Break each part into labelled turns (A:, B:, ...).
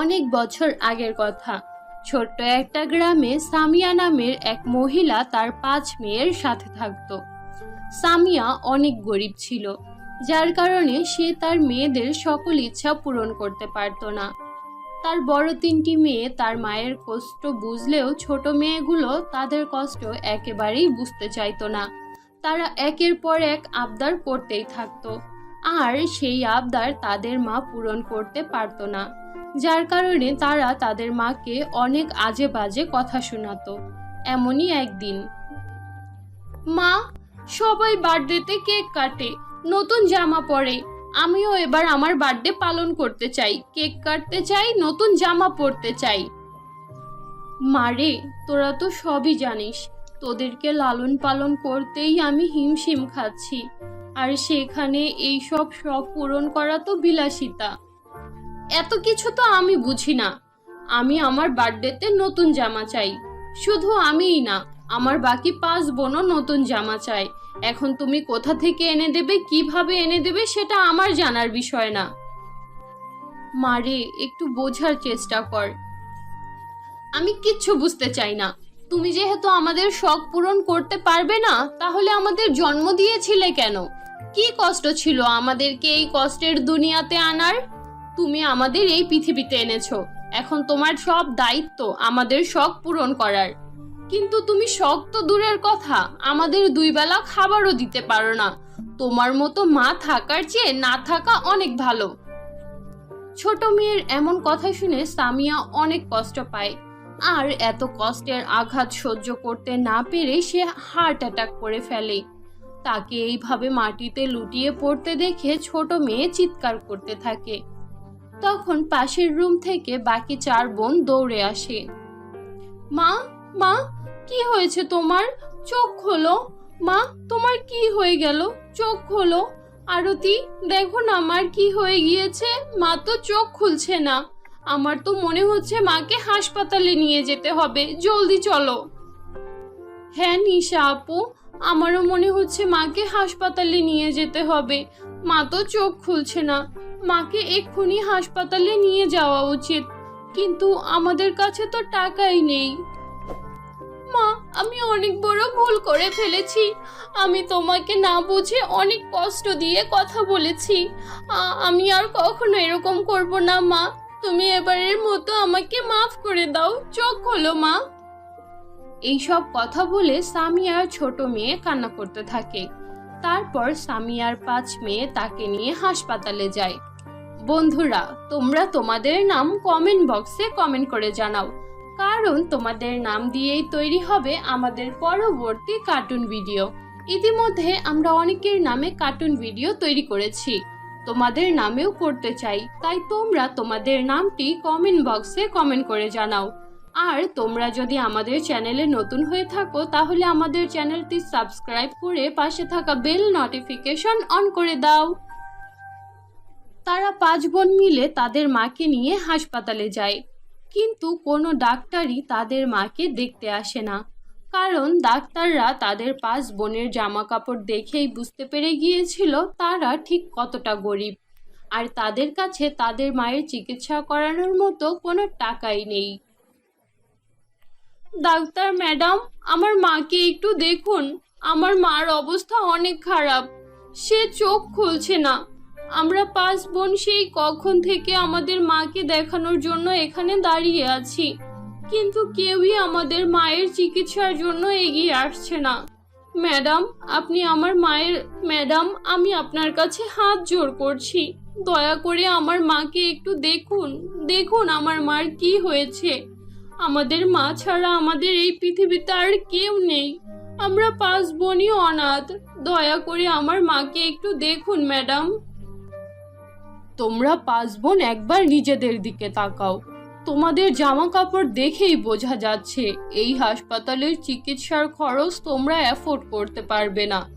A: অনেক বছর আগের কথা। ছোট্ট একটা গ্রামে সামিয়া নামের এক মহিলা তার পাঁচ মেয়ের সাথে থাকত। সামিয়া অনেক গরিব ছিল, যার কারণে সে তার মেয়েদের সকল ইচ্ছা পূরণ করতে পারত না। তার বড় তিনটি মেয়ে তার মায়ের কষ্ট বুঝলেও ছোট মেয়েগুলো তাদের কষ্ট একেবারেই বুঝতে চাইতো না। তারা একের পর এক আবদার করতেই থাকতো, আর সেই আবদার তাদের মা পূরণ করতে পারতো না। যার কারণে তারা তাদের মাকে অনেক আজে বাজে কথা শোনাতো। এমনই একদিন। মা, সবাই বার্থডেতে কেক কাটে, নতুন জামা পরে। আমিও এবার আমার বার্থডে পালন করতে চাই, কেক কাটতে চাই, নতুন জামা পরতে চাই। মারে তোরা তো সবই জানিস, তোদেরকে লালন পালন করতেই আমি হিমশিম খাচ্ছি। আর সেখানে এই সব শখ পূরণ করা তো বিলাসিতা। এত কিছু তো আমি বুঝি না। আমি আমার বার্থডেতে নতুন জামা চাই। শুধু আমিই না, আমার বাকি পাঁচ বোনও নতুন জামা চাই এখন তুমি কোথা থেকে এনে দেবে, কীভাবে এনে দেবে, সেটা আমার জানার বিষয় না। মারে একটু বোঝার চেষ্টা কর। আমি কিচ্ছু বুঝতে চাই না। তুমি যেহেতু আমাদের শখ পূরণ করতে পারবে না, তাহলে আমাদের জন্ম দিয়েছিলে কেন? কি কষ্ট ছিল আমাদেরকে এই কষ্টের দুনিয়াতে আনার? তুমি আমাদের এই পৃথিবীতে এনেছো। এখন তোমার সব দায়িত্ব আমাদের শখ পূরণ করার। কিন্তু তুমি শখ তো দূরের কথা, আমাদের দুই বেলা খাবারও দিতে পারো না। তোমার মতো মা থাকার চেয়ে না থাকা অনেক ভালো। ছোট মেয়ের এমন কথা শুনে সামিয়া অনেক কষ্ট পায়। আর এত কষ্টের আঘাত সহ্য করতে না পেরে সে হার্ট অ্যাটাক করে ফেলে। তাকে এইভাবে মাটিতে লুটিয়ে পড়তে দেখে ছোট মেয়ে চিৎকার করতে থাকে। তখন পাশের রুম থেকে বাকি চার বোন দৌড়ে আসে। মা মা, কি হয়েছে তোমার? চোখ খোলো। মা, তোমার কি হয়ে গেল? চোখ খোলো। আরতি, দেখো না আমার কি হয়ে গিয়েছে। মা তো চোখ খুলছে না। আমার তো মনে হচ্ছে মাকে হাসপাতালে নিয়ে যেতে হবে। জলদি চলো। হ্যাঁ নিশা আপু, আমারও মনে হচ্ছে মাকে হাসপাতালে নিয়ে যেতে হবে। মা তো চোখ খুলছে না। মাকে এক্ষুনি হাসপাতালে নিয়ে যাওয়া উচিত। কিন্তু আমাদের কাছে তো টাকাই নেই। মা, আমি অনেক বড় ভুল করে ফেলেছি। আমি তোমাকে না বুঝে অনেক কষ্ট দিয়ে কথা বলেছি। আমি আর কখনো এরকম করব না, মা। তুমি এবারের মতো আমাকে মাফ করে দাও। চোখ খোলো, মা। এইসব কথা বলে সামিয়ার ছোট মেয়ে কান্না করতে থাকে। তারপর সামিয়ার পাঁচ মেয়ে তাকে নিয়ে হাসপাতালে যায়। বন্ধুরা, তোমরা তোমাদের নাম কমেন্ট বক্সে কমেন্ট করে জানাও। কারণ তোমাদের নাম দিয়েই তৈরি হবে আমাদের পরবর্তী কার্টুন ভিডিও ইতিমধ্যে আমরা অনেকের নামে কার্টুন ভিডিও তৈরি করেছি। তোমাদের নামেও করতে চাই, তাই তোমরা তোমাদের নামটি কমেন্ট বক্সে কমেন্ট করে জানাও। আর তোমরা যদি আমাদের চ্যানেলে নতুন হয়ে থাকো, তাহলে আমাদের চ্যানেলটি সাবস্ক্রাইব করে পাশে থাকা বেল নোটিফিকেশন অন করে দাও। তারা পাঁচ বোন মিলে তাদের মাকে নিয়ে হাসপাতালে যায়। কিন্তু কোনো ডাক্তারই তাদের মাকে দেখতে আসে না। কারণ ডাক্তাররা তাদের পাঁচ বোনের জামা কাপড় দেখেই বুঝতে পেরে গিয়েছিল তারা ঠিক কতটা গরিব। আর তাদের কাছে তাদের মায়ের চিকিৎসা করানোর মতো কোনো টাকাই নেই। ডাক্তার ম্যাডাম, আমার মাকে একটু দেখুন। আমার মার অবস্থা অনেক খারাপ। সে চোখ খুলছে না। আমরা পাঁচ বোন সেই কখন থেকে আমাদের মাকে দেখানোর জন্য এখানে দাঁড়িয়ে আছি। কিন্তু কেউই আমাদের মায়ের চিকিৎসার জন্য এগিয়ে আসছে না। ম্যাডাম, আপনি আমার মায়ের, ম্যাডাম, আমি আপনার কাছে হাত জোর করছি। দয়া করে আমার মাকে একটু দেখুন। দেখুন আমার মার কি হয়েছে। আমাদের মা ছাড়া আমাদের এই পৃথিবীতে আর কেউ নেই। আমরা পাঁচ বোনই অনাথ। দয়া করে আমার মাকে একটু দেখুন, ম্যাডাম। তোমরা পাঁচ বোন একবার নিজেদের দিকে তাকাও। তোমাদের জামা কাপড় দেখেই বোঝা যাচ্ছে, এই হাসপাতালের চিকিৎসার খরচ তোমরা অ্যাফোর্ড করতে পারবে না।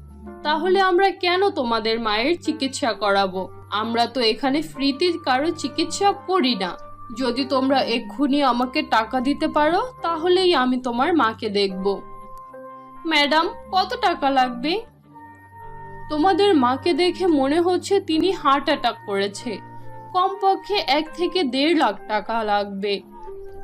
A: তাহলে আমরা কেন তোমাদের মায়ের চিকিৎসা করাবো? আমরা তো এখানে ফ্রিতে কারও চিকিৎসা করি না। যদি তোমরা এক্ষুনি আমাকে টাকা দিতে পারো, তাহলেই আমি তোমার মাকে দেখব। ম্যাডাম, কত টাকা লাগবে? তোমাদের মাকে দেখে মনে হচ্ছে তিনি হার্ট অ্যাটাক করেছে। কমপক্ষে এক থেকে দেড় লাখ টাকা লাগবে।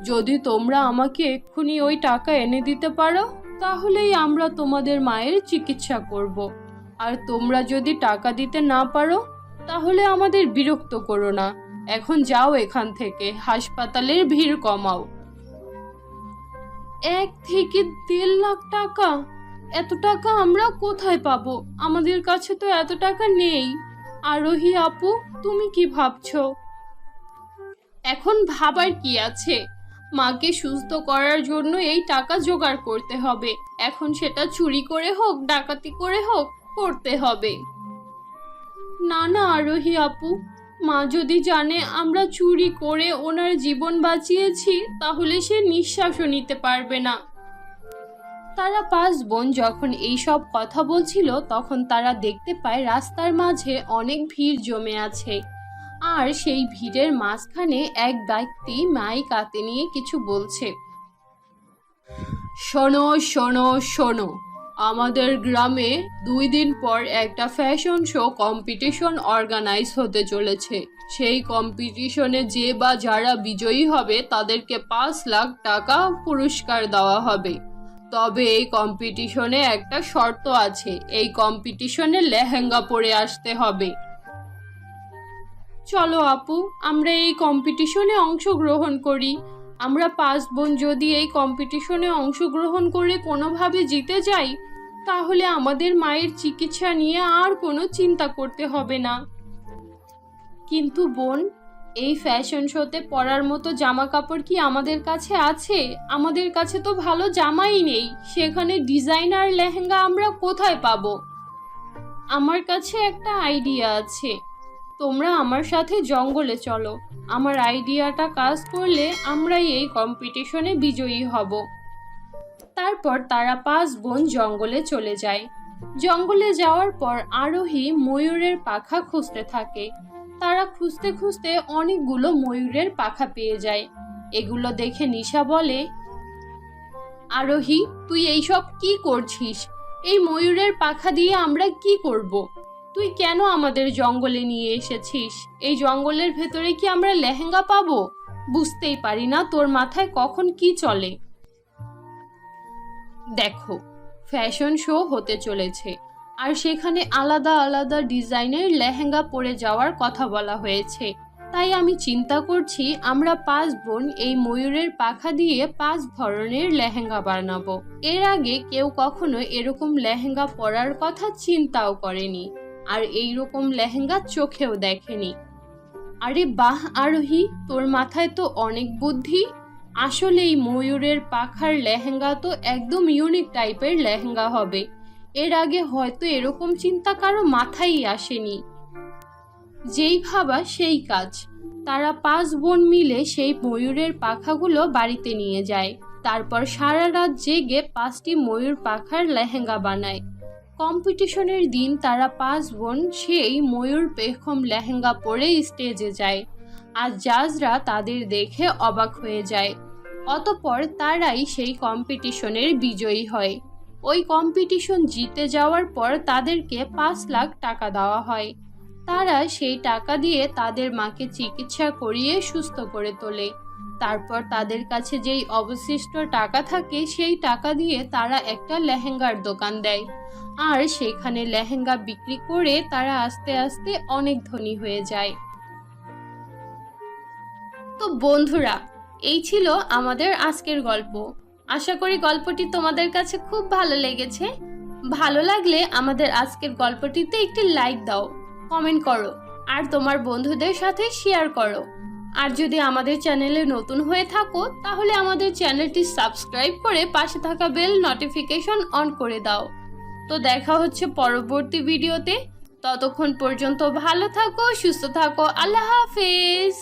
A: যদি তোমরা আমাকে এক্ষুনি ওই টাকা এনে দিতে পারো, তাহলেই আমরা তোমাদের মায়ের চিকিৎসা করব। আর তোমরা যদি টাকা দিতে না পারো, তাহলে আমাদের বিরক্ত করো না। এখন যাও এখান থেকে, হাসপাতালের ভিড় কমাও। এক থেকে দেড় লাখ টাকা। এত টাকা আমরা কোথায় পাবো? আমাদের কাছে তো এত টাকা নেই। আরোহী আপু, তুমি কি ভাবছ? এখন ভাবার কি আছে? মাকে সুস্থ করার জন্য এই টাকা জোগাড় করতে হবে। এখন সেটা চুরি করে হোক, ডাকাতি করে হোক, করতে হবে। না না আরোহী আপু মা যদি জানে আমরা চুরি করে ওনার জীবন বাঁচিয়েছি, তাহলে সে নিঃশ্বাসও নিতে পারবে না। তারা পাঁচ বোন যখন এই সব কথা বলছিল, তখন তারা দেখতে পায় রাস্তার মাঝে অনেক ভিড় জমে আছে। আর সেই ভিড়ের মাঝখানে এক ব্যক্তি মাইক হাতে নিয়ে কিছু বলছে। শোনো শোনো শোনো। আমাদের গ্রামে দুই দিন পর একটা ফ্যাশন শো কম্পিটিশন অর্গানাইজ হতে চলেছে। সেই কম্পিটিশনে যে বা যারা বিজয়ী হবে, তাদেরকে পাঁচ লাখ টাকা পুরস্কার দেওয়া হবে। তবে এই কম্পিটিশনে একটা শর্ত আছে, এই কম্পিটিশনে লেহেঙ্গা পরে আসতে হবে। চলো আপু, আমরা এই কম্পিটিশনে অংশগ্রহণ করি। আমরা পাঁচ বোন যদি এই কম্পিটিশনে অংশগ্রহণ করে কোনোভাবে জিতে যাই, তাহলে আমাদের মায়ের চিকিৎসা নিয়ে আর কোনো চিন্তা করতে হবে না। কিন্তু বোন, এই ফ্যাশন শোতে পরার মতো জামা কাপড় কি আমাদের কাছে আছে? আমাদের কাছে তো ভালো জামাই নেই। সেখানে ডিজাইনার লেহেঙ্গা আমরা কোথায় পাবো? আমার কাছে একটা আইডিয়া আছে। তোমরা আমার সাথে জঙ্গলে চলো। আমার আইডিয়াটা কাজ করলে আমরাই এই কম্পিটিশনে বিজয়ী হব। তারপর তারা পাঁচ বোন জঙ্গলে চলে যায়। জঙ্গলে যাওয়ার পর আরোহী ময়ূরের পাখা খুঁজতে থাকে। তারা খুঁজতে খুঁজতে অনেকগুলো ময়ূরের পাখা পেয়ে যায়। এগুলো দেখে নিশা বলে, আরোহী, তুই এইসব কি করছিস? এই ময়ূরের পাখা দিয়ে আমরা কি করব? তুই কেন আমাদের জঙ্গলে নিয়ে এসেছিস? এই জঙ্গলের ভেতরে কি আমরা লেহেঙ্গা পাবো? বুঝতেই পারি না তোর মাথায় কখন কি চলে। দেখো, ফ্যাশন শো হতে চলেছে। আর সেখানে আলাদা আলাদা ডিজাইনের লেহেঙ্গা পরে যাওয়ার কথা বলা হয়েছে। তাই আমি চিন্তা করছি আমরা পাঁচ বোন এই ময়ূরের পাখা দিয়ে পাঁচ ধরনের লেহেঙ্গা বানাবো। এর আগে কেউ কখনো এরকম লেহেঙ্গা পরার কথা চিন্তাও করেনি। আর এই রকম লেহেঙ্গা চোখেও দেখেনি। আরে বাহ, আরোহী, তোর মাথায় তো অনেক বুদ্ধি। আসলে এই ময়ূরের পাখার লেহেঙ্গা তো একদম ইউনিক টাইপের লেহেঙ্গা হবে। এর আগে হয়তো এরকম চিন্তা কারও মাথায় আসেনি। যেই ভাবা সেই কাজ। তারা পাঁচ বোন মিলে সেই ময়ূরের পাখাগুলো বাড়িতে নিয়ে যায়। তারপর সারা রাত জেগে পাঁচটি ময়ূর পাখার লেহেঙ্গা বানায়। কম্পিটিশনের দিন তারা পাঁচ বোন সেই ময়ূর পেখম লেহেঙ্গা পরে স্টেজে যায় আর জাজরা তাদের দেখে অবাক হয়ে যায়। অতপর তারাই সেই কম্পিটিশনের বিজয়ী হয়। ওই কম্পিটিশন জিতে যাওয়ার পর তাদেরকে পাঁচ লাখ টাকা দেওয়া হয়। তারা সেই টাকা দিয়ে তাদের মাকে চিকিৎসা করিয়ে সুস্থ করে তোলে। তারপর তাদের কাছে যেই অবশিষ্ট টাকা থাকে সেই টাকা দিয়ে তারা একটা লেহেঙ্গার দোকান দেয়। আর সেখানে লেহেঙ্গা বিক্রি করে তারা আস্তে আস্তে অনেক ধনী হয়ে যায়। তো বন্ধুরা, এই ছিল আমাদের আজকের গল্প। আশা করি গল্পটি তোমাদের কাছে খুব ভালো লেগেছে। ভালো লাগলে আমাদের আজকের গল্পটিতে একটি লাইক দাও, কমেন্ট করো, আর তোমার বন্ধুদের সাথে শেয়ার করো। আর যদি আমাদের চ্যানেলে নতুন হয়ে থাকো, তাহলে আমাদের চ্যানেলটি সাবস্ক্রাইব করে পাশে থাকা বেল নোটিফিকেশন অন করে দাও। তো দেখা হচ্ছে পরবর্তী ভিডিওতে। ততক্ষণ পর্যন্ত ভালো থাকো সুস্থ থাকো। আল্লাহ হাফেজ।